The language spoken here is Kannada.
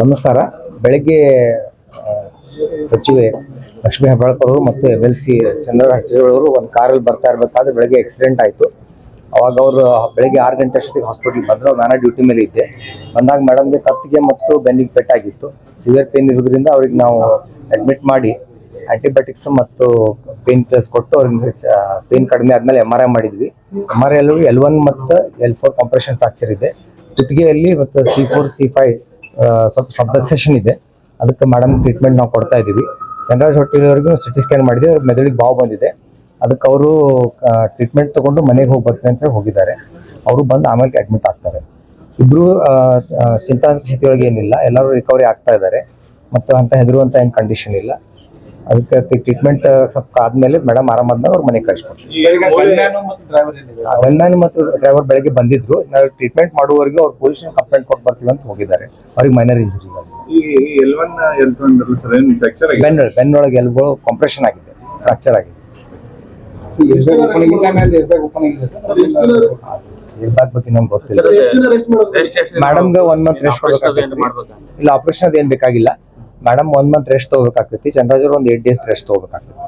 ನಮಸ್ಕಾರ. ಬೆಳಗ್ಗೆ ಸಚಿವೆ ಲಕ್ಷ್ಮೀ ಹೆಬ್ಬಾಳ್ಕರ್ ಅವರು ಮತ್ತು ಎಂ ಎಲ್ ಸಿ ಚಂದ್ರ ಒಂದು ಕಾರಲ್ಲಿ ಬರ್ತಾ ಇರಬೇಕಾದ್ರೆ ಬೆಳಗ್ಗೆ ಆಕ್ಸಿಡೆಂಟ್ ಆಯಿತು. ಅವಾಗ ಅವರು ಬೆಳಗ್ಗೆ ಆರು ಗಂಟೆ ಅಷ್ಟೊತ್ತಿಗೆ ಹಾಸ್ಪಿಟ್ಲಿಗೆ ಬಂದರು. ನಾನು ಡ್ಯೂಟಿ ಮೇಲೆ ಇದ್ದೆ. ಬಂದಾಗ ಮೇಡಮ್ಗೆ ಕತ್ತಿಗೆ ಮತ್ತು ಬೆನ್ನಿಗೆ ಪೆಟ್ಟಾಗಿತ್ತು. ಸಿವಿಯರ್ ಪೇನ್ ಇರೋದ್ರಿಂದ ಅವ್ರಿಗೆ ನಾವು ಅಡ್ಮಿಟ್ ಮಾಡಿ ಆಂಟಿಬಯೋಟಿಕ್ಸ್ ಮತ್ತು ಪೇನ್ ಕಿಲ್ಲರ್ಸ್ ಕೊಟ್ಟು ಅವ್ರಿಗೆ ಪೇನ್ ಕಡಿಮೆ ಆದಮೇಲೆ ಎಂ ಆರ್ ಐ ಮಾಡಿದ್ವಿ. M R I L one ಮತ್ತು ಎಲ್ ಫೋರ್ ಕಾಂಪ್ರೆಷನ್ ಫ್ರಾಕ್ಚರ್ ಇದೆ. ಕುತ್ತಿಗೆಯಲ್ಲಿ ಮತ್ತು ಸಿ ಫೋರ್ ಸಿ ಫೈವ್ ಸ್ವಲ್ಪ ಸಬ್ಸೆಷನ್ ಇದೆ. ಅದಕ್ಕೆ ಮೇಡಮ್ ಟ್ರೀಟ್ಮೆಂಟ್ ನಾವು ಕೊಡ್ತಾ ಇದ್ದೀವಿ ಚಂದ್ರರಾಜ್ ಸಿ ಸಿಟಿ ಸ್ಕ್ಯಾನ್ ಮಾಡಿದೆ ಮೆದುಳಿಗೆ ಬಾವು ಬಂದಿದೆ. ಅದಕ್ಕೆ ಅವರು ಟ್ರೀಟ್ಮೆಂಟ್ ತಗೊಂಡು ಮನೆಗೆ ಹೋಗಿ ಬರ್ತೀನಿ ಅಂತ ಹೋಗಿದ್ದಾರೆ. ಅವರು ಬಂದು ಆಮೇಲೆ ಅಡ್ಮಿಟ್ ಆಗ್ತಾರೆ. ಇಬ್ಬರು ಚಿಂತಾ ಸ್ಥಿತಿಯೊಳಗೆ ಏನಿಲ್ಲ. ಎಲ್ಲರೂ ರಿಕವರಿ ಆಗ್ತಾ ಇದ್ದಾರೆ. ಮತ್ತು ಅಂತ ಹೆದರುವಂಥ ಏನು ಕಂಡೀಷನ್ ಇಲ್ಲ. ಅದಕ್ಕೆ ಟ್ರೀಟ್ಮೆಂಟ್ ಸ್ವಲ್ಪ ಆದ್ಮೇಲೆ ಮೇಡಮ್ ಆರಾಮಾದ್ಮೇಲೆ ಅವ್ರ ಮನೆಗೆ ಕಳಿಸ್ಕೊಡ್ತೀವಿ ಮತ್ತು ಡ್ರೈವರ್ ಬೆಳಗ್ಗೆ ಬಂದಿದ್ರು. ನಾವು ಟ್ರೀಟ್ಮೆಂಟ್ ಮಾಡುವವರಿಗೆ ಅವ್ರ ಪೊಲೀಸ್ ಕಂಪ್ಲೇಂಟ್ ಕೊಟ್ಟು ಬರ್ತೀವಿ ಅಂತ ಹೋಗಿದ್ದಾರೆ. ಅವ್ರಿಗೆ ಮೈನರ್ ಇಂಜುರೀಸ್ ಆಗಿದೆ? ಬೆನ್ನ ಬೆನ್ನೊಳಗೆ ಎಲ್ಬೋ ಕಾಂಪ್ರೆಷನ್ ಆಗಿದೆ. ಫ್ರಾಕ್ಚರ್ ಆಗಿದೆ. ಬಗ್ಗೆ ನಮ್ಗೆ ಗೊತ್ತಿಲ್ಲ. ಮೇಡಮ್ಗೆ ಒನ್ ಮಂತ್ ರೆಸ್ಟ್ ಕೊಡ್ಬೇಕಾಗ್ತೈತಿ. ಇಲ್ಲ ಆಪರೇಷನ್ ಅದೇನ್ ಬೇಕಾಗಿಲ್ಲ. ಮೇಡಮ್ ಒನ್ ಮಂತ್ ರೆಸ್ಟ್ ತಗೋಬೇಕಾಗ್ತೈತಿ. ಚಂದ್ರಾಜ್ ಒಂದು ಏಟ್ ಡೇಸ್ ರೆಸ್ಟ್ ತಗೋಬೇಕಾಗ್ತೈತಿ.